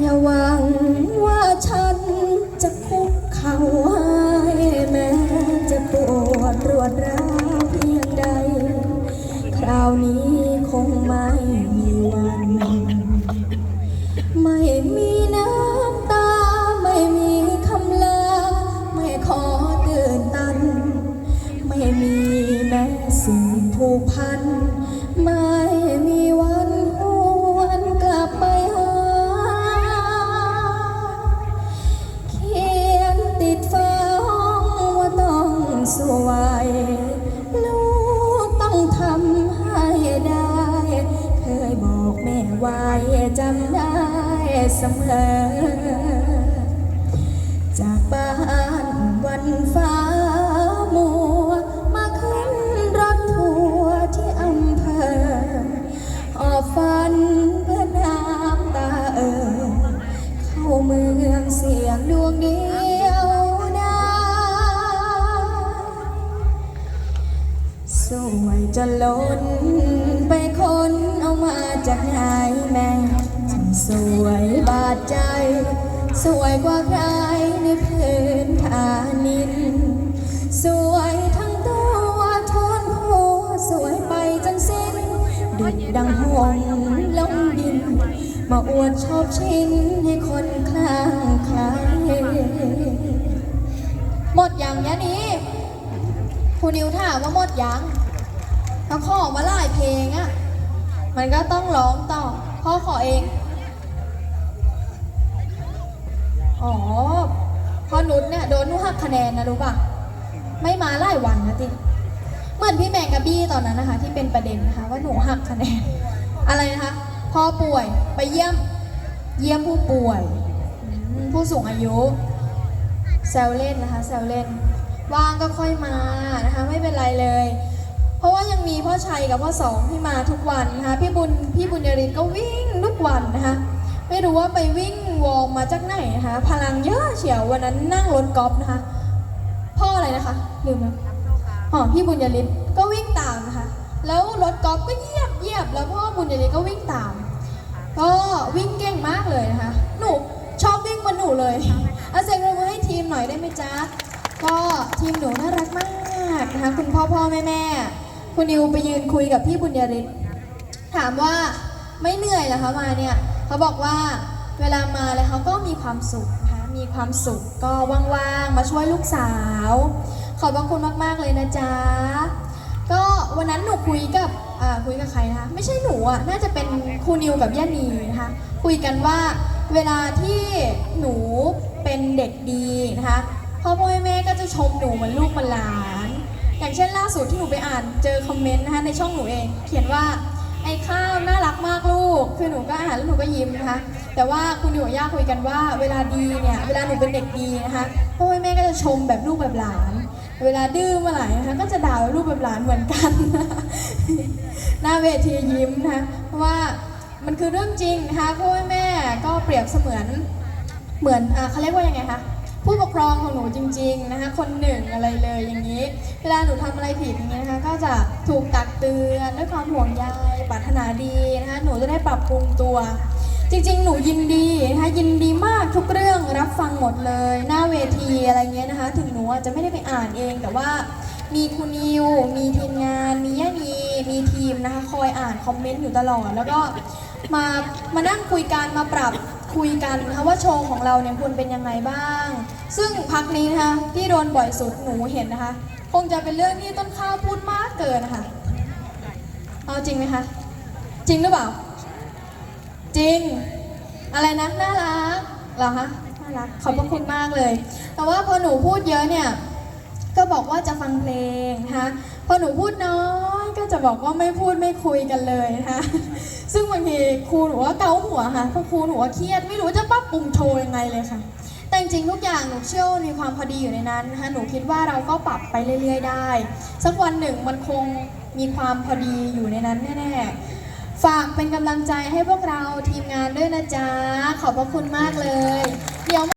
อย่าหวังว่าฉันจะคุกเข่าให้แม้จะปวดรวดร้าวเพียงใด คราวนี้คงไม่มีวัน เสมอ จากบ้านวันฟ้ามัว มาขึ้นรถทัวร์ที่อำเภอหอบฝันเพื่อน้ำตาเอ่อเข้าเมืองเสียงดวงเดียวดาสวยจนล้นไปคนเอามาจากไหนแม่ สวยบาดใจ สวยกว่าใครในพื้นฐานิน สวยทั้งตัวทนหัวสวยไปจนสิ้นดุดดังหงส์ลงดิน มาอวดชอบชิ้นให้คนคลางใคลหมดอย่างยะนี้คุณนิวถามว่าหมดยังเขาขอมาหลายเพลงอะมันก็ต้องร้องต่อพ่อขอเอง อ๋อพ่อนุชเนี่ยโดนหนูหักคะแนนนะรู้ป่ะ ไม่มาหลายวันนะจิเหมือนพี่แมงกะบี้ตอนนั้นนะคะ ที่เป็นประเด็นนะคะ ว่าหนูหักคะแนน อะไรนะคะพ่อป่วยไปเยี่ยมเยี่ยมผู้ป่วย ผู้สูงอายุแซวเล่นนะคะแซวเล่นว่างก็ค่อยมานะคะไม่เป็นไรเลย เพราะว่ายังมีพ่อชัยกับพ่อสองที่มาทุกวันนะคะพี่บุญพี่บุญยริศก็วิ่งทุกวันนะคะ รู้ว่าไปวิ่งวอร์มมาจากไหนนะคะ พลังเยอะเฉียววันนั้นนั่งรถกอล์ฟนะคะ พ่ออะไรนะคะลืมแล้วอ๋อพี่บุญยริศก็วิ่งตามนะคะ แล้วรถกอล์ฟก็เหยียบเหยียบแล้วพ่อบุญยริศก็วิ่งตาม ก็วิ่งเก่งมากเลยนะคะ หนูชอบวิ่งเหมาหนูเลยเอาเสียงปรบมือให้ทีมหน่อยได้ไหมจ๊ะก็ทีมหนูน่ารักมากนะคะ คุณพ่อพ่อแม่แม่คุณนิวไปยืนคุยกับพี่บุญยริศถามว่าไม่เหนื่อยเหรอคะมาเนี่ย เขาบอกว่าเวลามาเลยเขาก็มีความสุขนะคะมีความสุขก็ว่างๆมาช่วยลูกสาว ขอบพระคุณมากๆเลยนะจ๊ะก็วันนั้นหนูคุยกับคุยกับใครนะคะไม่ใช่หนูอะน่าจะเป็นครูนิวกับย่านีนะคะคุยกันว่าเวลาที่หนูเป็นเด็กดีนะคะพ่อพ่อแม่แม่ก็จะชมหนูเหมือนลูกเหมือนหลาน อย่างเช่นล่าสุดที่หนูไปอ่านเจอคอมเมนต์นะคะในช่องหนูเอง เขียนว่า ไอ้ข้าวน่ารักมากลูก คือหนูก็อ่านแล้วหนูก็ยิ้มนะคะ แต่ว่าคุณอยู่ย่าคุยกันว่า เวลาดีเนี่ย เวลาหนูเป็นเด็กดีนะคะพ่อแม่ก็จะชมแบบลูกแบบหลาน เวลาดื้อเมื่อไหร่นะคะก็จะด่าลูกแบบหลานเหมือนกัน หน้าเวทียิ้มนะคะเพราะว่ามันคือเรื่องจริงนะคะพ่อแม่ก็เปรียบเสมือน เหมือนอเขาเรียกว่ายังไงคะ ผู้ปกครองของหนูจริง ๆนะคะ คนหนึ่งอะไรเลยอย่างนี้ เวลาหนูทำอะไรผิดอย่างนี้นะคะ ก็จะถูกตักเตือนด้วยความห่วงใยปรารถนาดีนะคะ หนูจะได้ปรับปรุงตัว จริง ๆ หนูยินดีนะคะยินดีมากทุกเรื่องรับฟังหมดเลย หน้าเวทีอะไรเงี้ยนะคะ ถึงหนูจจะไม่ได้ไปอ่านเอง แต่ว่ามีคุณนิว มีทีมงาน มีย่านีมีทีมนะคะ คอยอ่านคอมเมนต์อยู่ตลอด แล้วก็มามานั่งคุยกันมาปรับ คุยกันนะคะว่าโชว์ของเราเนี่ยควรเป็นยังไงบ้าง ซึ่งพักนี้นะคะที่โดนบ่อยสุดหนูเห็นนะคะ คงจะเป็นเรื่องที่ต้นข้าวพูดมากเกินนะคะเอาจริงไหมคะจริงหรือเปล่า จริง อะไรนะน่ารักเหรอคะน่ารักขอบพระคุณมากเลย แต่ว่าพอหนูพูดเยอะเนี่ย ก็บอกว่าจะฟังเพลงนะคะพอหนูพูดน้อยก็จะบอกว่าไม่พูดไม่คุยกันเลยนะคะซึ่งบางทีครูหนูว่าเกาหัวค่ะเพราะครูหนูว่าเครียดไม่รู้จะปรับปรุงโชว์ยังไงเลยค่ะ แต่จริงทุกอย่างหนูเชื่อมีความพอดีอยู่ในนั้นนะคะหนูคิดว่าเราก็ปรับไปเรื่อย ๆ ได้ สักวันหนึ่งมันคงมีความพอดีอยู่ในนั้นแน่ๆฝากเป็นกำลังใจให้พวกเราทีมงานด้วยนะจ๊ะขอบพระคุณมากเลยเดี๋ยว